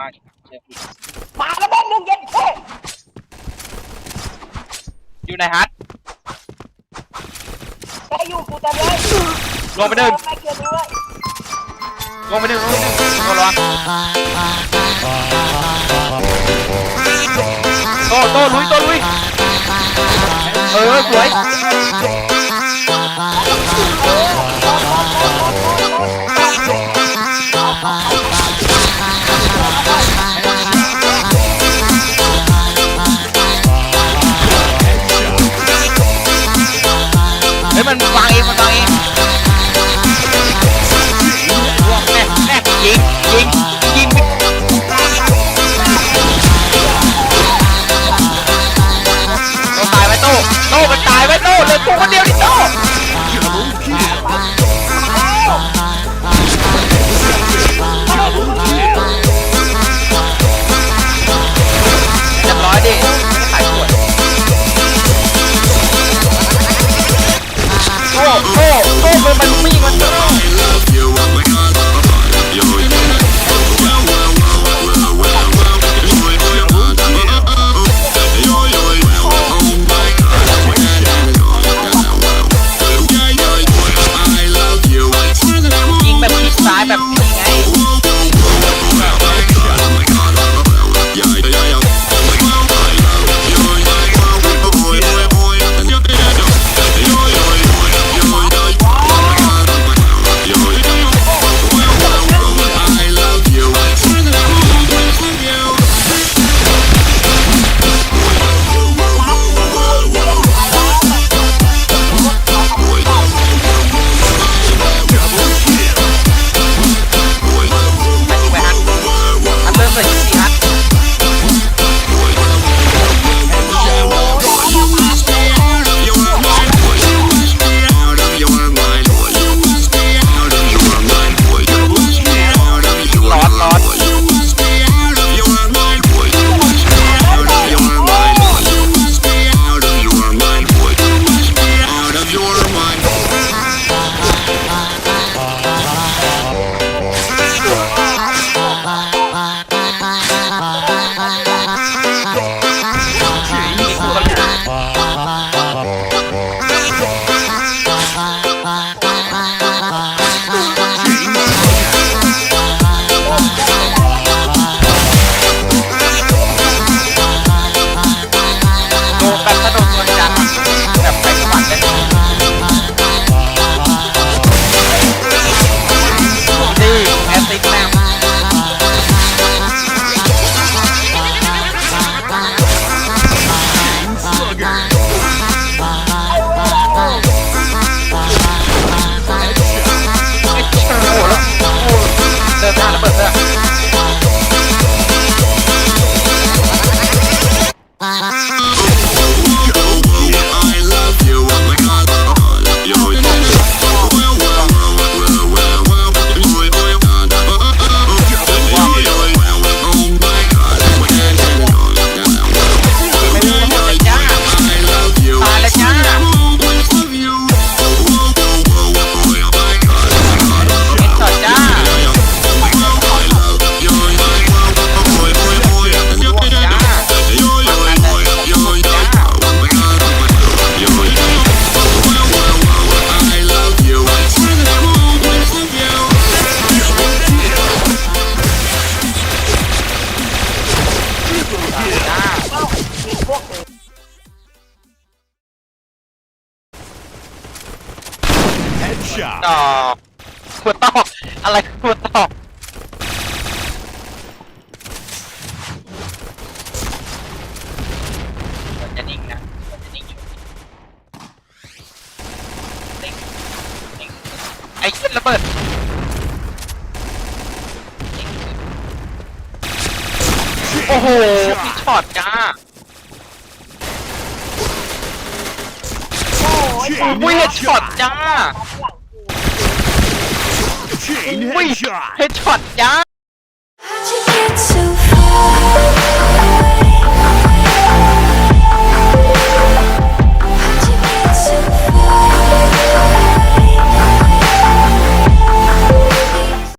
มากเชื่อพี่มาแล้วแม่งมึงเย็นเท่อยู่ในฮัทแกอยู่กูแต่เลยลงไปหนึ่งไม่เกินเลยลงไปหนึ่งลงไปหนึ่งโดนระวังโตโตลุยโตลุยเออสวย ฮ้ยมันวางเองมันวางเองแม่แม่ยิงยิงยิงโตตายไหมโตโตมันตายไหมโตเหลือกูคนเดียว มันมันไม่ยิงมันโต้ยิ Headshot. ดอกขวดตอกอะไรขวดตอกมันจะนิ่งนะมันจะนิ่งอยู่นิ่งนิ่งไอ้เหี้ยระเบิดนิ่งโอ้โหพี่ช็อตจ้า โอ้ยอุ้ยเฮดช็อตจ้า หลังกู Chain headshot เฮดช็อตจ้า How'd you get so